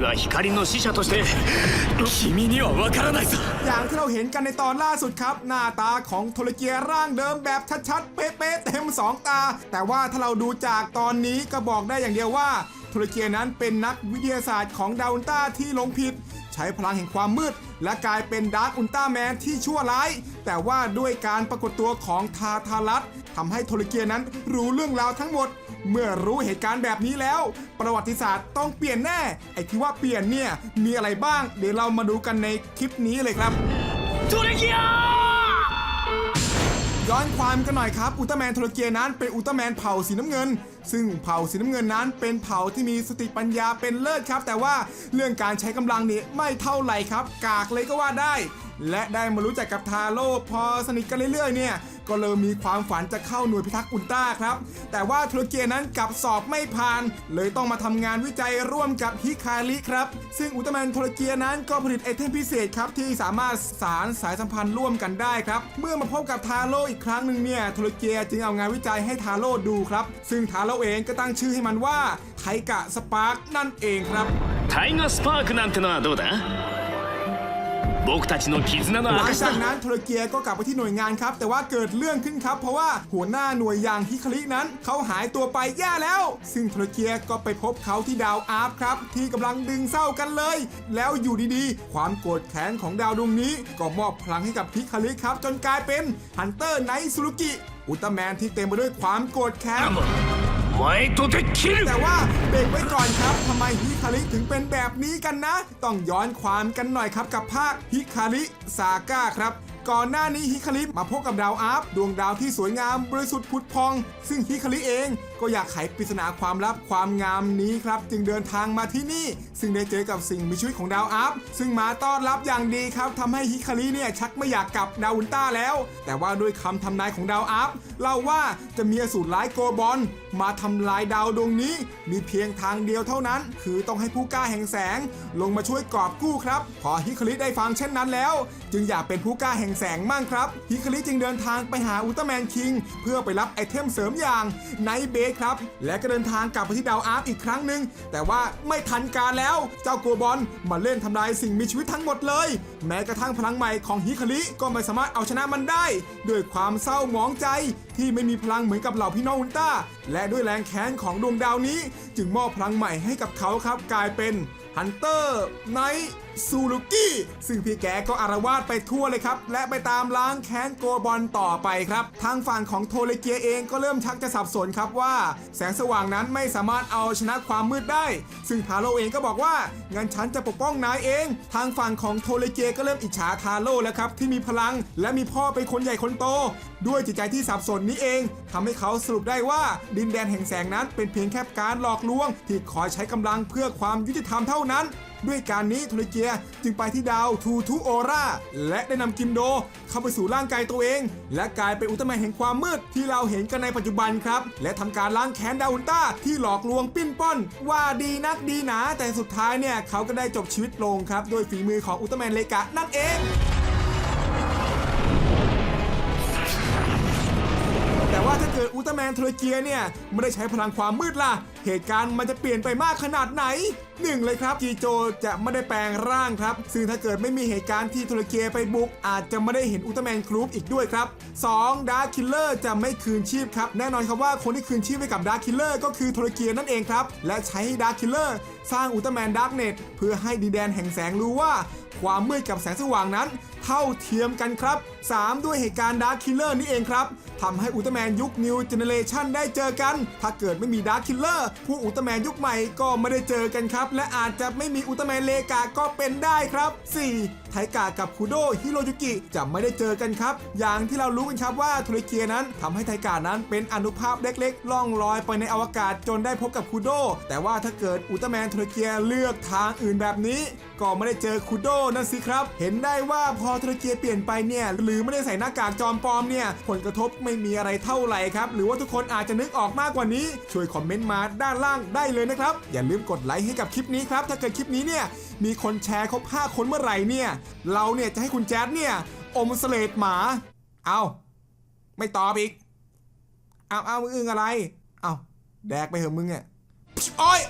は光の使者として君には分からないさ อย่างที่เราเห็นกันในตอนล่าสุดครับ หน้าตาของโทรเกียร่างเดิมแบบชัดๆ เป๊ะๆเต็ม 2 ตา แต่ว่าถ้าเราดูจากตอนนี้ก็บอกได้อย่างเดียวว่า โทรเกียนั้นเป็นนักวิทยาศาสตร์ของดาวอุลตร้าที่หลงผิด ใช้พลังแห่งความมืด และกลายเป็นดาร์กอุลตร้าแมนที่ชั่วร้าย แต่ว่าด้วยการปรากฏตัวของทาทารัสทำให้โทรเกียนั้นรู้เรื่องราวทั้งหมด เมื่อรู้เหตุการณ์แบบนี้แล้ว ประวัติศาสตร์ต้องเปลี่ยนแน่ ไอ้ที่ว่าเปลี่ยนเนี่ย มีอะไรบ้าง เดี๋ยวเรามาดูกันในคลิปนี้เลยครับทุรกียย้อนความกันหน่อยครับ อุลตร้าแมนทุรกีนั้นเป็นอุลตร้าแมนเผ่าสีน้ำเงิน ซึ่งเผ่าสีน้ำเงินนั้น เป็นเผ่าที่มีสติปัญญาเป็นเลิศครับ แต่ว่าเรื่องการใช้กำลังนี่ไม่เท่าไหร่ครับ กากเลยก็ว่าได้ และได้มารู้จักกับทาโร่พอสนิทกันเรื่อยๆเนี่ย ก็เลยมีความฝันจะเข้าหน่วยพิทักษ์อุลตร้าครับ แต่ว่าโทรเกียนั้นกลับสอบไม่ผ่าน เลยต้องมาทำงานวิจัยร่วมกับฮิคาริครับ ซึ่งอุลตร้าแมนโทรเกียนั้นก็ผลิตไอเทมพิเศษครับที่สามารถสารสายสัมพันธ์ร่วมกันได้ครับ เมื่อมาพบกับทาโร่อีกครั้งหนึ่งเนี่ยโทรเกียจึงเอางานวิจัยให้ทาโร่ดูครับ ซึ่งทาโร่เองก็ตั้งชื่อให้มันว่าไทกะสปาร์กนั่นเองครับ タイガースパークなんてのはどうだ 僕たちの絆の หลัง 証 จาก だ นั้นโทรเกียก็กลับไปที่หน่วยงานครับ แต่ว่าเกิดเรื่องขึ้นครับ เพราะว่าหัวหน้าหน่วยอย่างฮิคารินั้นเขาหายตัวไปแย่แล้ว ซึ่งโทรเกียก็ไปพบเขาที่ดาวอาร์ฟครับ ที่กำลังดึงเศร้ากันเลย แล้วอยู่ดีๆ ความโกรธแค้นของดาวดวงนี้ ก็มอบพลังให้กับฮิคาริครับ จนกลายเป็นฮันเตอร์ไนท์ซูรุกิอุลตร้าแมนที่เต็มไปด้วยความโกรธแค้น お前とて切る แต่ว่าเบรกไว้ก่อนครับทำไมฮิคาริถึงเป็นแบบนี้กันนะ ต้องย้อนความกันหน่อยครับกับภาคฮิคาริซาก้าครับ ก่อนหน้านี้ฮิคาริมาพบกับดาวอาร์ฟดวงดาวที่สวยงามบริสุทธิ์ผุดพอง ซึ่งฮิคาริเองก็อยากไขปริศนาความลับความงามนี้ครับ จึงเดินทางมาที่นี่ ซึ่งได้เจอกับสิ่งมีชีวิตของดาวอาร์ฟซึ่งมาต้อนรับอย่างดีครับทำให้ฮิคาริเนี่ยชักไม่อยากกลับดาวอุลตร้าแล้ว แต่ว่าด้วยคำทำนายของดาวอาร์ฟเล่าว่าจะมีอสูรร้ายโกบอลมาทำลายดาวดวงนี้ มีเพียงทางเดียวเท่านั้น คือต้องให้ผู้กล้าแห่งแสง ลงมาช่วยกอบกู้ครับ พอฮิคาริได้ฟังเช่นนั้นแล้ว จึงอยากเป็นผู้กล้าแห่งแสงมั่งครับ ฮิคาริจึงเดินทางไปหาอุลตร้าแมนคิง เพื่อไปรับไอเทมเสริมอย่างไนเบสครับ และก็เดินทางกลับไปที่ดาวอาร์ฟอีกครั้งหนึ่งแต่ว่าไม่ทันการแล้ว เจ้าโกบอลมาเล่นทำลายสิ่งมีชีวิตทั้งหมดเลย แม้กระทั่งพลังใหม่ของฮิคาริก็ไม่สามารถเอาชนะมันได้ ด้วยความเศร้าหมองใจที่ไม่มีพลังเหมือนกับเหล่าพี่น้องอุลตร้าและด้วยแรงแค้นของดวงดาวนี้ จึงมอบพลังใหม่ให้กับเขาครับกลายเป็นฮันเตอร์ไน ซูรุกิซึ่งพี่แกก็อารวาสไปทั่วเลยครับ และไปตามล้างแค้นโกบอลต่อไปครับ ทางฝั่งของโทเลเกียเองก็เริ่มชักจะสับสนครับว่า แสงสว่างนั้นไม่สามารถเอาชนะความมืดได้ ซึ่งทาโรเองก็บอกว่างั้นฉันจะปกป้องนายเอง ทางฝั่งของโทเลเกียก็เริ่มอิจฉาทาโรแล้วครับที่มีพลัง และมีพ่อเป็นคนใหญ่คนโต ด้วยจิตใจที่สับสนนี้เองทำให้เขาสรุปได้ว่าดินแดนแห่งแสงนั้นเป็นเพียงแค่การหลอกลวง ที่คอยใช้กำลังเพื่อความยุติธรรมเท่านั้น ด้วยการนี้โทรเกียจึงไปที่ดาวทูทูโอราและได้นำกิมโดเข้าไปสู่ร่างกายตัวเอง และกลายเป็นอุลตร้าแมนแห่งความมืดที่เราเห็นกันในปัจจุบันครับ และทำการล้างแค้นดาวอุลตร้าที่หลอกลวงปิ้นป้อน ว่าดีนักดีหนา แต่สุดท้ายเนี่ยเขาก็ได้จบชีวิตลงครับด้วยฝีมือของอุลตร้าแมนเลกะนั่นเอง ถ้าเกิดอุลตร้าแมนโทรเกียเนี่ยไม่ได้ใช้พลังความมืดล่ะ เหตุการณ์มันจะเปลี่ยนไปมากขนาดไหนหนึ่งเลยครับจีโจจะไม่ได้แปลงร่างครับ ซึ่งถ้าเกิดไม่มีเหตุการณ์ที่โทรเกียไปบุก อาจจะไม่ได้เห็นอุลตร้าแมนกรุ๊ปอีกด้วยครับ 2. ดาร์คิลเลอร์จะไม่คืนชีพครับแน่นอนครับว่าคนที่คืนชีพให้กับดาร์คิลเลอร์ก็คือโทรเกียนั่นเองครับและใช้ให้ดาร์คิลเลอร์สร้างอุลตร้าแมนดาร์กเน็ตเพื่อให้ดินแดนแห่งแสงรู้ว่าความมืดกับแสงสว่างนั้น เท่าเทียมกันครับ 3. ด้วยเหตุการณ์ดาร์คคิลเลอร์นี่เองครับทำให้อุลตร้าแมนยุคนิวเจเนเรชันได้เจอกัน ถ้าเกิดไม่มีดาร์คคิลเลอร์ผู้อุลตร้าแมนยุคใหม่ก็ไม่ได้เจอกันครับ และอาจจะไม่มีอุลตร้าแมนเลกาก็เป็นได้ครับ 4. ไทกากับคุโดฮิโรยุกิจะไม่ได้เจอกันครับ อย่างที่เรารู้กันครับว่าโทริเกียนั้นทำให้ไทกานั้นเป็นอนุภาพเล็กๆ ล่องลอยไปในอวกาศจนได้พบกับคุโด แต่ว่าถ้าเกิดอุลตร้าแมนโทริเกียเลือกทางอื่นแบบนี้ ก็ไม่ได้เจอคุโดนั่นสิครับ เห็นได้ว่าพอโทริเกียเปลี่ยนไปเนี่ยหรือไม่ได้ใส่หน้ากากจอมปลอมเนี่ยผลกระทบไม่มีอะไรเท่าไหร่ครับ หรือว่าทุกคนอาจจะนึกออกมากกว่านี้ ช่วยคอมเมนต์มาด้านล่างได้เลยนะครับ อย่าลืมกดไลค์ให้กับคลิปนี้ครับ ถ้าเกิดคลิปนี้เนี่ยมีคนแชร์ครบ5คนเมื่อไหร่เนี่ย เราเนี่ยจะให้คุณแจ๊ดเนี่ยอมสเลดหมา เอาไม่ตอบอีก เอาเอามึงอึ้งอะไร เอาแดกไปเหอะมึงอะโอ้ย